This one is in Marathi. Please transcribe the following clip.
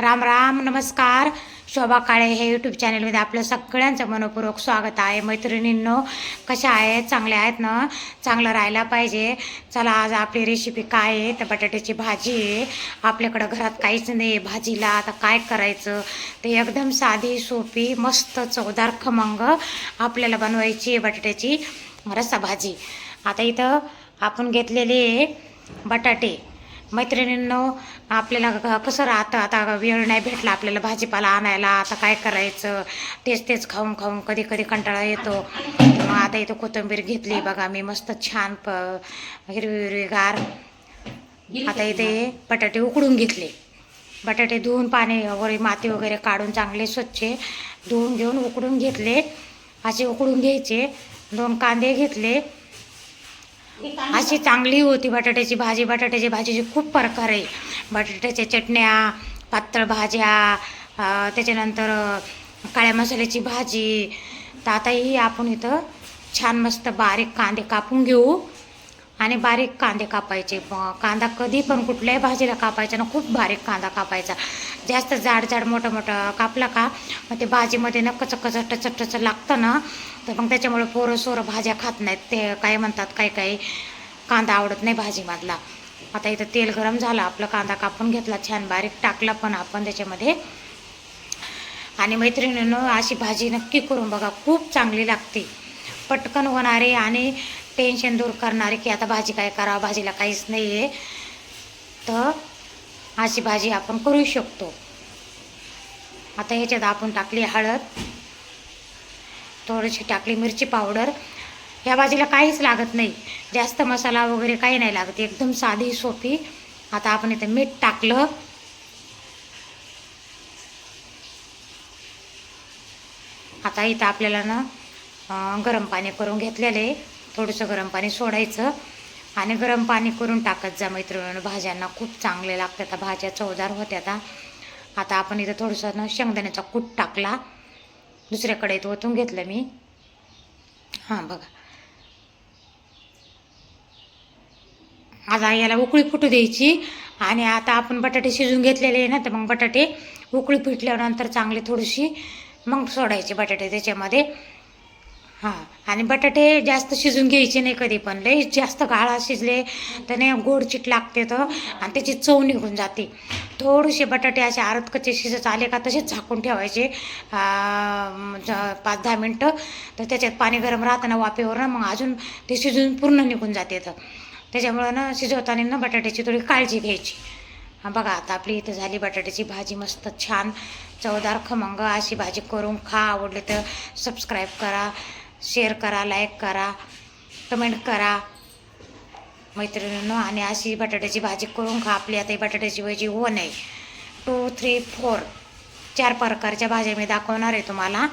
राम राम नमस्कार. शोभा काळे हे यूट्यूब चॅनलमध्ये आपलं सगळ्यांचं मनपूर्वक स्वागत आहे. मैत्रिणींनो कशा आहेत? चांगल्या आहेत ना? चांगलं राहायला पाहिजे. चला आज आपली रेसिपी काय आहे? तर बटाट्याची भाजी आहे. आपल्याकडं घरात काहीच नाही आहे भाजीला. आता काय करायचं? ते एकदम साधी सोपी मस्त चवदार खमंग आपल्याला बनवायची आहे बटाट्याची रस्सा भाजी. आता इथं आपण घेतलेले बटाटे. मैत्रिणींनो आपल्याला क- कसं राहतं? आता वेळ नाही भेटला आपल्याला भाजीपाला आणायला. आता काय करायचं? तेच तेच खाऊन खाऊन कधी कधी कंटाळा येतो. मग आता इथं कोथिंबीर घेतली. बघा मी मस्त छान प हिरवी हिरवीगार आता इथे बटाटे उकडून घेतले. बटाटे धुवून पाणी वगैरे माती वगैरे काढून चांगले स्वच्छ धुवून घेऊन उकडून घेतले. असे उकडून घ्यायचे. दोन कांदे घेतले. अशी चांगली होती बटाट्याची भाजी. बटाट्याची भाजीचे खूप प्रकार आहे. बटाट्याच्या चटण्या पातळ भाज्या त्याच्यानंतर काळ्या मसाल्याची भाजी. तर आताही आपण इथं छान मस्त बारीक कांदे कापून घेऊ. आणि बारीक कांदे कापायचे. कांदा कधी पण कुठल्याही भाजीला कापायचा ना खूप बारीक कांदा कापायचा. जास्त जाड जाड मोठं मोठं कापला का मग ते भाजीमध्ये ना कच कच टच टच लागतं ना तर मग त्याच्यामुळे पोरं सोरं भाज्या खात नाहीत. ते काय म्हणतात काही काही कांदा आवडत नाही भाजीमधला. आता इथं तेल गरम झालं आपलं कांदा कापून घेतला छान बारीक टाकला पण आपण त्याच्यामध्ये. आणि मैत्रिणीनं अशी भाजी नक्की करून बघा खूप चांगली लागते. पटकन होणारे आणि टेन्शन दूर करणारे की आता भाजी काय करावं भाजीला काहीच नाही आहे तर अशी भाजी आपण करू शकतो. आता ह्याच्यात आपण टाकली हळद. थोडीशी टाकली मिरची पावडर. ह्या भाजीला काहीच लागत नाही. जास्त मसाला वगैरे काही नाही लागत. एकदम साधी सोपी. आता आपण इथे मीठ टाकलं. आता इथं आपल्याला ना गरम पाणी करून घेतलेलं आहे. थोडंसं गरम पाणी सोडायचं. आणि गरम पाणी करून टाकत जा मैत्रिणीनं. भाज्यांना खूप चांगले लागतात. भाज्या चवदार होत्या आता. आता आपण इथं थोडंसं ना शेंगदाण्याचा कूट टाकला. दुसऱ्याकडे इथं ओतून घेतलं मी. हां बघा. आता याला उकळी फुटू द्यायची. आणि आता आपण बटाटे शिजून घेतलेले आहे ना तर मग बटाटे उकळी फुटल्यानंतर चांगले थोडीशी मग सोडायचे बटाटे त्याच्यामध्ये. हां आणि बटाटे जास्त शिजून घ्यायचे नाही कधी पण. लई जास्त गाळा शिजले त्याने गोड चिट लागते तर. आणि त्याची चव निघून जाते. थोडेसे बटाटे असे आरत कच्चे शिजत आले का तसेच झाकून ठेवायचे. पाच दहा मिनटं. तर त्याच्यात पाणी गरम राहताना वाफेवर ना मग अजून ते शिजून पूर्ण निघून जाते तर. त्याच्यामुळं ना शिजवताना ना बटाट्याची थोडी काळजी घ्यायची. हां बघा आता आपली इथं झाली बटाट्याची भाजी मस्त छान. चवदार खमंग अशी भाजी करून खा आवडली तर सबस्क्राईब करा शेअर करा लाईक करा कमेंट करा. मैत्रिणींनो आणि अशी बटाट्याची भाजी करून खा. आपली आता ही बटाट्याची भाजी हो नाही टू थ्री फोर चार प्रकारच्या भाज्या मी दाखवणार आहे तुम्हाला.